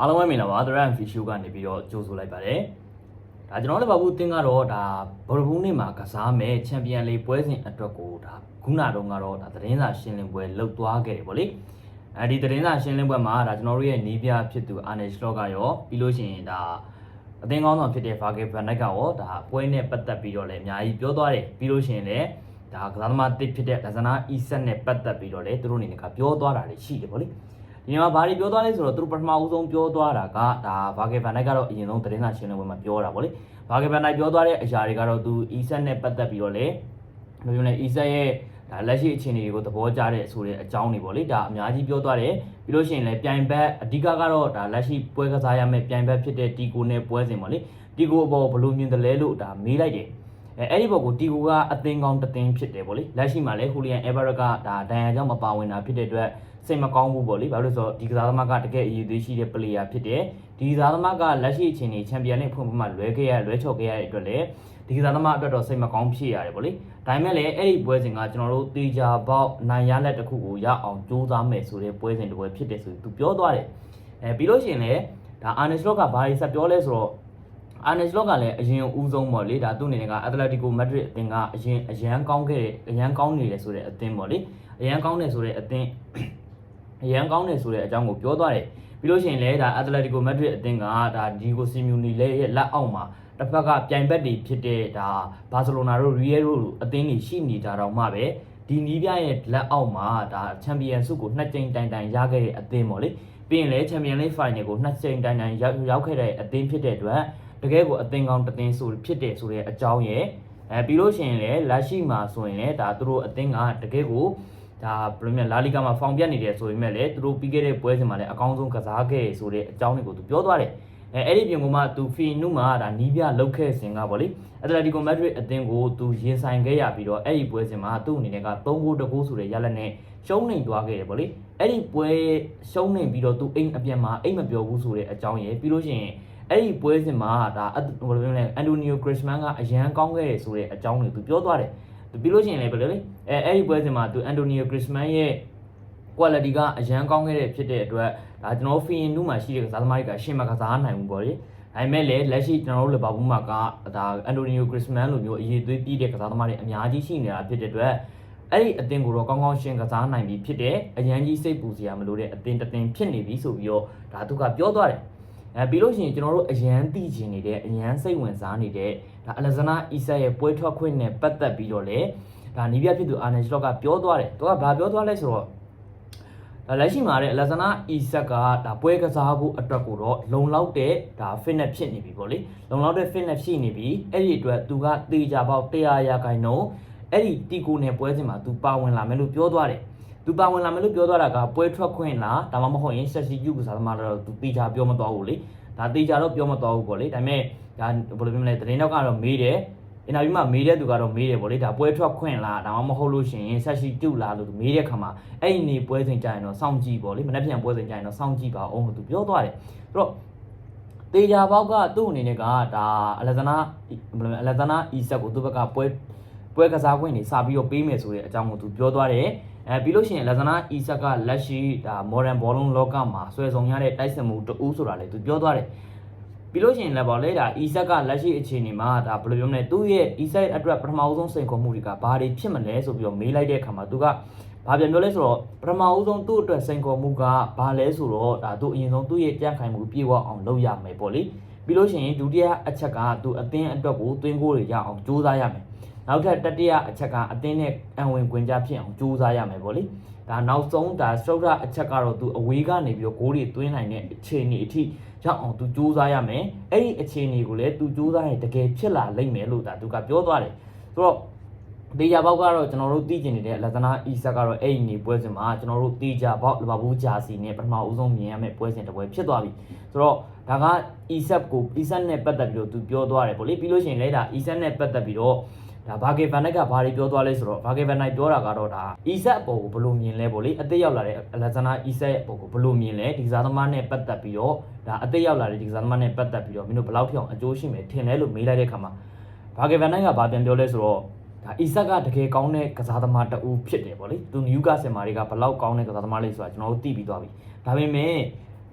အားလုံးပဲမင်္ဂလာပါသရန်ဖီရှိုးကနေပြီးတော့ကြိုဆိုလိုက်ပါတယ်ဒါကျွန်တော်လည်းဘာဘူးတင်းကတော့ဒါဘော်ဘူးနေ့မှာကစားမဲ့ချန်ပီယံလိပွဲစဉ်အတွက်ကိုဒါခုနတုန်းကတော့ဒါသတင်းစာရှင်းလင်းပွဲလုပ်သွားခဲ့တယ်ဗောလေအဲဒီသတင်းစာရှင်းလင်းပွဲမှာဒါကျွန်တော်တို့ရဲ့နီးပြဖြစ်သူအာနယ်ရှလော့ကရောပြီးလို့ရှိရင်ဒါအသင်းကောင်းဆောင်ဖြစ်တဲ့ဗာဂေဘန်နိုက်ကရောဒါပွဲနဲ့ပတ်သက်ပြီးတော့လည်းအများကြီးပြောသွားတယ်ပြီးလို့ရှိရင်လည်းဒါကစားသမားတစ်ဖြစ်တဲ့လဇနာအီဆက်နဲ့ပတ်သက်ပြီးတော့လည်းသူတို့အနေနဲ့ကပြောသွားတာတွေရှိတယ်ဗောလေ ဒီမှာဘာတွေပြောသွားလဲဆိုတော့သူတို့ပထမဦးဆုံးပြောသွားတာကဒါဘာဂေဗန်နိုင်ကတော့အရင်ဆုံးသတင်းစာရှင်းလင်းပွဲမှာပြောတာဗောလေဘာဂေဗန်နိုင်ပြောသွားတဲ့အရာတွေကတော့သူအီဆက်နဲ့ပတ်သက်ပြီးတော့လေဘယ်လိုလဲအီဆက်ရဲ့ဒါလက်ရှိအခြေအနေတွေကိုသဘောကျတဲ့ဆိုတဲ့အကြောင်းတွေဗောလေဒါအများကြီးပြောသွားတယ်ပြီးလို့ရှိရင်လည်းပြိုင်ဘက်အဓိကကတော့ဒါလက်ရှိပွဲကစားရမယ့်ပြိုင်ဘက်ဖြစ်တဲ့တီကိုနဲ့ပွဲစဉ်ဗောလေတီကိုအပေါ်ဘယ်လိုမြင်တယ်လဲလို့ဒါမေးလိုက်တယ်အဲအဲ့ဒီဘောကိုတီကိုကအသင်းကောင်းတစ်သင်းဖြစ်တယ်ဗောလေလက်ရှိမှာလည်းဟူလီယန်အေဗာရက်ကဒါဒန်ယာကြောင့်မပါဝင်တာဖြစ်တဲ့အတွက် စိတ်မကောင်းဘူးဗောလေဘာလို့လဲဆိုတော့ဒီကစားသမားကတကယ်အရေးသေးရှိတဲ့ player ဖြစ်တယ်ဒီကစားသမားကလက်ရှိအချိန်ကြီးချန်ပီယံနဲ့ဖွင့်ပြီးမှလွဲခဲ့ရလွဲချော်ခဲ့ရတဲ့အတွက်လည်းဒီကစားသမားအတွက်တော့စိတ်မကောင်းဖြစ်ရတယ်ဗောလေဒါပေမဲ့လည်းအဲ့ဒီပွဲစဉ်ကကျွန်တော်တို့တေချာပေါက်နိုင်ရလက်တစ်ခုကိုရအောင်ကြိုးစားမယ်ဆိုတဲ့ပွဲစဉ်တစ်ပွဲဖြစ်တယ်ဆိုသူပြောသွားတယ်အဲပြီးလို့ရှိရင်လည်းဒါအာနယ်စလော့ကဘာတွေဆက်ပြောလဲဆိုတော့အာနယ်စလော့ကလည်းအရင်ဦးဆုံးပေါ့လေဒါသူ့အနေနဲ့ကအက်တလက်တီကိုမက်ဒရစ်အသင်းကအရင်အရန်ကောင်းခဲ့တယ်အရန်ကောင်းနေတယ်ဆိုတဲ့အသင်းပေါ့လေအရန်ကောင်းတယ်ဆိုတဲ့အသင်း အရန်ကောင်းတယ်ဆိုတဲ့အကြောင်းကိုပြောသွားတယ်ပြီးလို့ရှိရင်လည်းဒါအက်တလက်တီကိုမက်ဒရစ်အသင်းကဒါဒီကိုစီမြူနီလေရဲ့လက်အောက်မှာတစ်ဖက်ကပြိုင်ဘက်တွေဖြစ်တဲ့ဒါဘာစီလိုနာတို့ရီယယ်တို့အသင်းတွေရှိနေတာတော့မှပဲဒီနီးပြရဲ့လက်အောက်မှာဒါချန်ပီယံဆုကိုနှစ်ကြိမ်တိုင်တိုင်ရခဲ့တဲ့အသင်းပေါ့လေပြီးရင်လည်းချန်ပီယံလိဖိုင်နယ်ကိုနှစ်ကြိမ်တိုင်တိုင်ရောက်ရောက်ခဲ့တဲ့အသင်းဖြစ်တဲ့အတွက်တကယ်ကိုအသင်ကောင်းတသင်ဆိုဖြစ်တယ်ဆိုတဲ့အကြောင်းရယ်အဲပြီးလို့ရှိရင်လည်းလက်ရှိမှာဆိုရင်လည်းဒါသူတို့အသင်းကတကယ်ကို ဒါဘယ်လိုမျိုးလာလီဂါမှာဖောင်ပြတ်နေတယ်ဆိုပေမဲ့လည်းသူတို့ပြီးခဲ့တဲ့ပွဲစဉ်မှာလည်းအကောင်းဆုံးကစားခဲ့ဆိုတဲ့အကြောင်းတွေကိုသူပြောသွားတယ်အဲအဲ့ဒီပြင်ကမှသူဖီနုမှာဒါနီးပြလောက်ခဲ့စဉ်ကဗောလေအက်တလက်တီကိုမက်ဒရစ်အသင်းကိုသူရင်ဆိုင်ခဲ့ရပြီးတော့အဲ့ဒီပွဲစဉ်မှာသူ့အနေနဲ့က3ဂိုးတဂိုးဆိုတဲ့ရလဒ်နဲ့ရှုံးနေသွားခဲ့တယ်ဗောလေအဲ့ဒီပွဲရှုံးနေပြီးတော့သူအိမ်အပြန်မှာအိမ်မပြောဘူးဆိုတဲ့အကြောင်းရယ်ပြီးလို့ရှိရင်အဲ့ဒီပွဲစဉ်မှာဒါဘယ်လိုပြောလဲအန်တိုနီယိုဂရစ်မန်ကအရန်ကောင်းခဲ့တယ်ဆိုတဲ့အကြောင်းကိုသူပြောသွားတယ် သူပြီးလို့ရှိရင်လည်းဘယ်လိုလဲအဲအဲ့ဒီပွဲစဉ်မှာသူအန်တိုနီယိုဂရစ်မန်ရဲ့ quality ကအရန်ကောင်းခဲ့တဲ့ဖြစ်တဲ့အတွက်ဒါကျွန်တော်ဖီယင်နူးမှာရှိတဲ့ကစားသမားတွေကရှင်းမကစားနိုင်ဘူးပေါ့လေဒါပေမဲ့လည်းလက်ရှိကျွန်တော်တို့လဘာဘူးမှာကဒါအန်တိုနီယိုဂရစ်မန်လိုမျိုးအရေးသွေးပြီးတဲ့ကစားသမားတွေအများကြီးရှိနေတာဖြစ်တဲ့အတွက်အဲ့ဒီအသင်းကိုတော့ကောင်းကောင်းရှင်းကစားနိုင်ပြီဖြစ်တယ်အရန်ကြီးစိတ်ပူစရာမလိုတဲ့အသင်းတစ်သင်းဖြစ်နေပြီဆိုပြီးတော့ဒါသူကပြောသွားတယ် အဲပြီးလို့ရှိရင်ကျွန်တော်တို့အရန်သိချင်နေတဲ့အရန်စိတ်ဝင်စားနေတဲ့ဒါအလက်ဇနာအီဆာရဲ့ပွဲထွက်ခွင့်နဲ့ပတ်သက်ပြီးတော့လေဒါနီးပြဖြစ်သူအာနယ်ရှလော့ကပြောသွားတယ်သူကဘာပြောသွားလဲဆိုတော့ဒါလက်ရှိမှာတဲ့အလက်ဇနာအီဆက်ကဒါပွဲကစားဖို့အတွက်ကိုတော့လုံလောက်တဲ့ဒါ fitness ဖြစ်နေပြီပေါ့လေလုံလောက်တဲ့ fitness ရှိနေပြီအဲ့ဒီအတွက်သူကတေချာပေါက်100ရာခိုင်နှုန်းအဲ့ဒီတီကိုနဲ့ပွဲစဉ်မှာသူပါဝင်လာမယ်လို့ပြောသွားတယ် သူပါဝင်လာမယ်လို့ပြောသွားတာကပွဲထွက်ခွင့်လားဒါမှမဟုတ်ရင်ဆက်စီယူကစားသမားတော့သူတေချာပြောမသွားဘူးလေဒါတေချာတော့ပြောမသွားဘူးပေါ့လေဒါပေမဲ့ဒါဘယ်လိုပြောမလဲသတင်းတော့ကတော့မေးတယ်အင်တာဗျူးမှာမေးတဲ့သူကတော့မေးတယ်ပေါ့လေဒါပွဲထွက်ခွင့်လားဒါမှမဟုတ်လို့ရှိရင်ဆက်စီတူလားလို့သူမေးတဲ့ခါမှာအဲ့ဒီနေပွဲစဉ်ကြရင်တော့စောင့်ကြည့်ပေါ့လေမနေ့ပြန်ပွဲစဉ်ကြရင်တော့စောင့်ကြည့်ပါအောင်လို့သူပြောသွားတယ်အဲ့တော့တေချာဘောက်ကသူ့အနေနဲ့ကဒါအလက်ဇနာဘယ်လိုလဲအလက်ဇနာအီဆက်ကိုသူ့ဘက်ကပွဲပွဲကစားခွင့်နေစပြီးတော့ပေးမယ်ဆိုတဲ့အကြောင်းကိုသူပြောသွားတယ် အဲပြီးလို့ရှိရင်လက်ဇနာအီဆက်ကလက်ရှိဒါ modern ballon လောကမှာဆွဲဆောင်ရတဲ့တိုက်စစ်မှုတူးဆိုတာလေသူပြောသွားတယ်ပြီးလို့ရှိရင်လည်းဗောလေဒါအီဆက်ကလက်ရှိအခြေအနေမှာဒါဘယ်လိုပြောမလဲသူ့ရဲ့အီဆက်အတွက်ပထမဦးဆုံးစိန်ခေါ်မှုတွေကဘာတွေဖြစ်မလဲဆိုပြီးတော့မေးလိုက်တဲ့အခါမှာသူကဘာပြန်ပြောလဲဆိုတော့ပထမဦးဆုံးသူ့အတွက်စိန်ခေါ်မှုကဘာလဲဆိုတော့ဒါသူအရင်ဆုံးသူ့ရဲ့ကြံ့ခိုင်မှုပြေဝအောင်လုပ်ရမယ်ပေါ့လေပြီးလို့ရှိရင်ဒုတိယအချက်ကသူအသင်းအတွက်ကိုသွင်းကိုတွေရအောင်ကြိုးစားရမယ် နောက်ထပ်တတိယအချက်ကအတင်းနဲ့အံဝင်ခွင်ကြဖြစ်အောင်ကြိုးစားရမယ်ဗောလေဒါနောက်ဆုံးဒါစတုဒ္ဓအချက်ကတော့သူအဝေးကနေပြီးတော့ဂိုးတွေသွင်းနိုင်တဲ့အခြေအနေအထိရောက်အောင်သူကြိုးစားရမယ်အဲ့ဒီအခြေအနေကိုလည်းသူကြိုးစားရင်တကယ်ဖြစ်လာလိမ့်မယ်လို့ဒါသူကပြောသွားတယ်ဆိုတော့တေချာဘောက်ကတော့ကျွန်တော်တို့သိကျင်နေတဲ့လက်သနာအီဆက်ကတော့အဲ့ဒီနေပွဲစဉ်မှာကျွန်တော်တို့တေချာဘောက်လဘဘူးဂျာစီနဲ့ပထမဦးဆုံးမြင်ရမယ့်ပွဲစဉ်တစ်ပွဲဖြစ်သွားပြီဆိုတော့ဒါကအီဆက်ကိုအီဆက်နဲ့ပတ်သက်ပြီးတော့သူပြောသွားတယ်ဗောလေပြီးလို့ရှိရင်လည်းဒါအီဆက်နဲ့ပတ်သက်ပြီးတော့ ဒါဘာဂေဗန်နိုက်ကဘာတွေပြောသွားလဲဆိုတော့ဘာဂေဗန်နိုက်ပြောတာကတော့ဒါအီဆက်အပေါ်ကိုဘယ်လိုမြင်လဲပေါ့လေအသက်ရောက်လာတဲ့အလက်ဇနာအီဆက်အပေါ်ကိုဘယ်လိုမြင်လဲဒီကစားသမားနဲ့ပတ်သက်ပြီးတော့ဒါအသက်ရောက်လာတဲ့ဒီကစားသမားနဲ့ပတ်သက်ပြီးတော့မင်းတို့ဘယ်လောက်ထိအောင်အကျိုးရှိမယ်ထင်လဲလို့မေးလိုက်တဲ့ခါမှာဘာဂေဗန်နိုက်ကဘာပြန်ပြောလဲဆိုတော့ဒါအီဆက်ကတကယ်ကောင်းတဲ့ကစားသမားတဦးဖြစ်တယ်ပေါ့လေသူနယူကာဆယ်မာတွေကဘယ်လောက်ကောင်းတဲ့ကစားသမားလဲဆိုတာကျွန်တော်တို့သိပြီးသွားပြီဒါပေမဲ့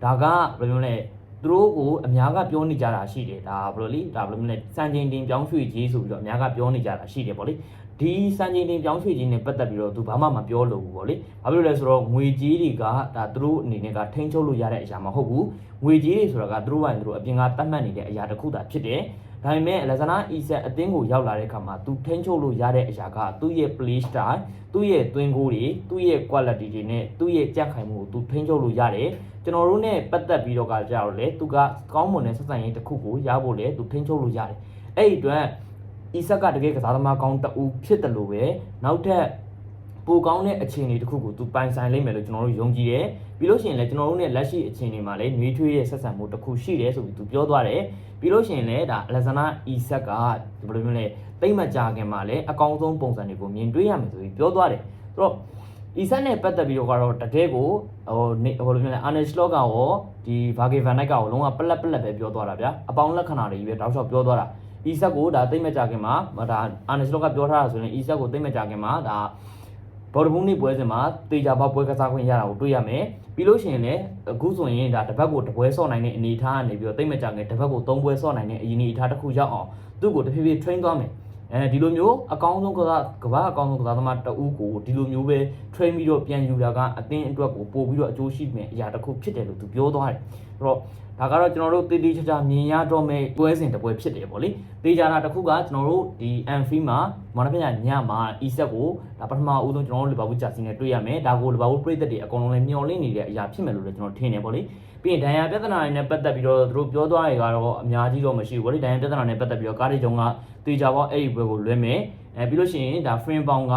ဒါကဘယ်လိုလဲ သူတို့ကိုအများကပြောနေကြတာရှိတယ်ဒါဘယ်လိုလဲဒါဘယ်လိုလဲစံချိန်တင်ပြောင်းရွှေ့ကြီးဆိုပြီးတော့အများကပြောနေကြတာရှိတယ်ပေါ့လေဒီစံချိန်တင်ပြောင်းရွှေ့ကြီးနဲ့ပတ်သက်ပြီးတော့သူဘာမှမပြောလို့ဘူးပေါ့လေဘာဖြစ်လို့လဲဆိုတော့ငွေကြီးတွေကဒါသူတို့အနေနဲ့ကထိန်းချုပ်လို့ရတဲ့အရာမဟုတ်ဘူးငွေကြီးတွေဆိုတာကသူတို့ပိုင်းသူတို့အပြင်ကတတ်မှတ်နေတဲ့အရာတစ်ခုသာဖြစ်တယ် ဒါပေမဲ့လက်စနာအီဆက်အသင်းကိုရောက်လာတဲ့အခါမှာသူထိန်းချုပ်လို့ရတဲ့အရာကသူ့ရဲ့ play style သူ့ရဲ့သွင်းကိုတွေသူ့ရဲ့ quality တွေနဲ့သူ့ရဲ့ကြက်ခိုင်မှုကိုသူထိန်းချုပ်လို့ရတယ်ကျွန်တော်တို့ ਨੇ ပတ်သက်ပြီးတော့ကကြတော့လေသူကကောင်းမွန်တဲ့ဆက်ဆံရေးတစ်ခုကိုရဖို့လေသူထိန်းချုပ်လို့ရတယ်အဲ့ဒီအတွက်အီဆက်ကတကယ်ကစားသမားကောင်းတူဖြစ်တယ်လို့ပဲနောက်ထပ်ပိုကောင်းတဲ့အခြေအနေတစ်ခုကိုသူပိုင်ဆိုင်လိမ့်မယ်လို့ကျွန်တော်တို့ယုံကြည်တယ် ပြီးလို့ရှိရင်လည်းကျွန်တော်တို့ ਨੇ လက်ရှိအခြေအနေမှာလည်းနှွေးထွေးရဲ့ဆက်ဆံမှုတစ်ခုရှိတယ်ဆိုပြီးသူပြောသွားတယ်ပြီးလို့ရှိရင်လည်းဒါအလက်ဇန္ဒာအီဆက်ကဘယ်လိုမျိုးလဲတိတ်မကြခင်မှာလည်းအကောင်းဆုံးပုံစံတွေကိုမြင်တွေ့ရမယ်ဆိုပြီးပြောသွားတယ်ဆိုတော့ဤဆက်နဲ့ပတ်သက်ပြီးတော့ကတော့တကယ်ကိုဟိုနေဟိုလိုမျိုးလဲအာနယ်စလော့ကရောဒီဗာဂေဗန်နိုက်ကရောလုံးဝပလက်ပလက်ပဲပြောသွားတာဗျာအပေါင်းလက္ခဏာတွေကြီးပဲတောက်လျှောက်ပြောသွားတာဤဆက်ကိုဒါတိတ်မကြခင်မှာဒါအာနယ်စလော့ကပြောထားတာဆိုရင်ဤဆက်ကိုတိတ်မကြခင်မှာဒါ ဘော်ဒဘူးနေ့ပွဲစဉ်မှာတေချာပေါက်ပွဲကစားခွင့်ရတာကိုတွေ့ရမယ်ပြီးလို့ရှိရင်လည်းအခုဆိုရင်ဒါတစ်ပတ်ကိုတစ်ပွဲဆော့နိုင်တဲ့အနေအထားကနေပြီးတော့တိတ်မကြခင်တစ်ပတ်ကိုသုံးပွဲဆော့နိုင်တဲ့အရင်အနေအထားတစ်ခုရောက်အောင်သူ့ကိုတဖြည်းဖြည်း train သွားမယ်အဲဒီလိုမျိုးအကောင်းဆုံးကစားကဘာအကောင်းဆုံးကစားသမားတအူးကိုဒီလိုမျိုးပဲ train ပြီးတော့ပြန်ယူတာကအသင်းအတွက်ကိုပို့ပြီးတော့အကျိုးရှိမယ်အရာတစ်ခုဖြစ်တယ်လို့သူပြောသွားတယ် အဲ့တော့ဒါကတော့ကျွန်တော်တို့တေးသေးချာချာမြင်ရတော့မယ့်ပွဲစဉ်တစ်ပွဲဖြစ်တယ်ပေါ့လေတေးကြတာတစ်ခုကကျွန်တော်တို့ဒီ Anfield မှာမော်နဖက်ညမှာ Isak ကိုဒါပထမဦးဆုံးကျွန်တော်တို့လီဗာပူးဂျာစီနဲ့တွေ့ရမယ်ဒါကိုလီဗာပူးပရိသတ်တွေအကုန်လုံးလည်းမျှော်လင့်နေတဲ့အရာဖြစ်မယ်လို့လည်းကျွန်တော်ထင်တယ်ပေါ့လေပြီးရင်ဒဏ်ရာပြဿနာတွေနဲ့ပတ်သက်ပြီးတော့သူတို့ပြောသွားတွေကတော့အများကြီးတော့မရှိဘူးဗောလေဒဏ်ရာပြဿနာနဲ့ပတ်သက်ပြီးတော့ကားတွေတုံးကတေချာပေါက်အဲ့ဒီဘွဲကိုလွဲမယ်အဲပြီးလို့ရှိရင်ဒါ frame ပေါင်က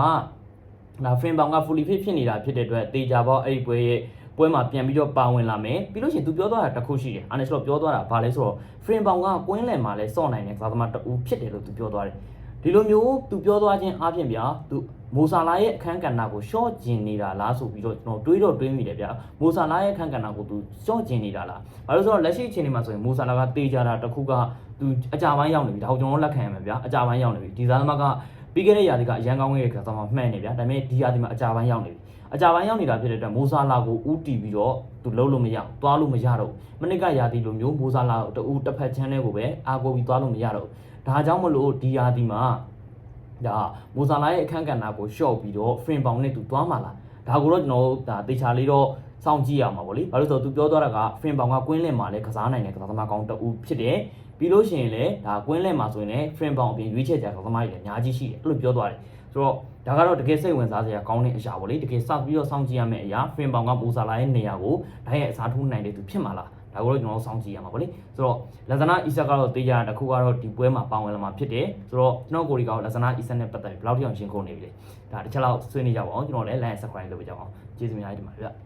ဒါ frame ပေါင်က fully fit ဖြစ်နေတာဖြစ်တဲ့အတွက်တေချာပေါက်အဲ့ဒီဘွဲရဲ့ ပွဲမှာပြန်ပြီးတော့ပါဝင်လာမယ်ပြီးလို့ရှိရင်သူပြောသွားတာတစ်ခုရှိတယ်အာနယ်စလော့ပြောသွားတာဘာလဲဆိုတော့ frame ပေါင်ကကွင်းလယ်မှာလဲစော့နိုင်တဲ့ကစားသမားတူဖြစ်တယ်လို့သူပြောသွားတယ်ဒီလိုမျိုးသူပြောသွားခြင်းအပြင်ဗျာသူမိုဆာလာရဲ့အခန်းကဏ္ဍကိုရှော့ကျင်နေတာလားဆိုပြီးတော့ကျွန်တော်တွေးတော့တွေးမိတယ်ဗျာမိုဆာလာရဲ့အခန်းကဏ္ဍကိုသူရှော့ကျင်နေတာလားဘာလို့ဆိုတော့လက်ရှိအချိန်ဒီမှာဆိုရင်မိုဆာလာကတေးကြတာတစ်ခုကသူအကြပိုင်းရောက်နေပြီဒါကိုကျွန်တော်လက်ခံရမယ်ဗျာအကြပိုင်းရောက်နေပြီဒီသားသမားကပြီးခဲ့တဲ့ရာသီကအရန်ကောင်းခဲ့တဲ့ကစားသမားမှန်နေဗျာဒါပေမဲ့ဒီရာသီမှာအကြပိုင်းရောက်နေပြီ အကြပိုင်းရောက်နေတာဖြစ်တဲ့အတွက်မိုဆာလာကိုဥတီပြီးတော့သူလုံးလို့မရသွားလို့မရတော့မနစ်ကရာသီလိုမျိုးမိုဆာလာကိုတူတစ်ဖက်ချမ်းတဲ့ကိုပဲအာကိုပြီးသွားလို့မရတော့ဒါကြောင့်မလို့ဒီရာသီမှာဒါမိုဆာလာရဲ့အခန်းကဏ္ဍကိုရှော့ပြီးတော့ frame ပေါင်နဲ့သူသွားမှာလားဒါကိုတော့ကျွန်တော်တို့ဒါတေချာလေးတော့စောင့်ကြည့်ရမှာပေါ့လေဘာလို့ဆိုတော့သူပြောသွားတာက frame ပေါင်ကကွင်းလင်မှာလည်းကစားနိုင်တဲ့ကစားသမားကောင်းတူဖြစ်တယ်ပြီးလို့ရှိရင်လည်းဒါကွင်းလင်မှာဆိုရင်လည်း frame ပေါင်အပြင်ရွေးချယ်ကြကစားသမားတွေလည်းအများကြီးရှိတယ်အဲ့လိုပြောသွားတယ် ဆိုတော့ဒါကတော့တကယ်စိတ်ဝင်စားစရာကောင်းတဲ့အရာပေါ့လေတကယ်စပြီးတော့စောင့်ကြည့်ရမယ့်အရာ frame ပေါင်ကမိုဆာလာရဲ့နေရာကိုဓာတ်ရဲ့အစားထိုးနိုင်တဲ့သူဖြစ်မှာလားဒါကိုတော့ကျွန်တော်တို့စောင့်ကြည့်ရမှာပေါ့လေဆိုတော့လက်ဇနာအီဆက်ကတော့တေးကြတာတစ်ခုကတော့ဒီပွဲမှာပါဝင်လာမှာဖြစ်တယ်ဆိုတော့ကျွန်တော်ကိုဒီကတော့လက်ဇနာအီဆက်နဲ့ပတ်သက်ပြီးဘယ်လောက်ထိအောင်ရှင်းကုန်နေပြီလဲဒါတစ်ချက်လောက်ဆွေးနွေးကြပါအောင်ကျွန်တော်လည်း line subscribe လုပ်ပေးကြပါအောင်ကျေးဇူးများတင်ပါတယ်ဗျ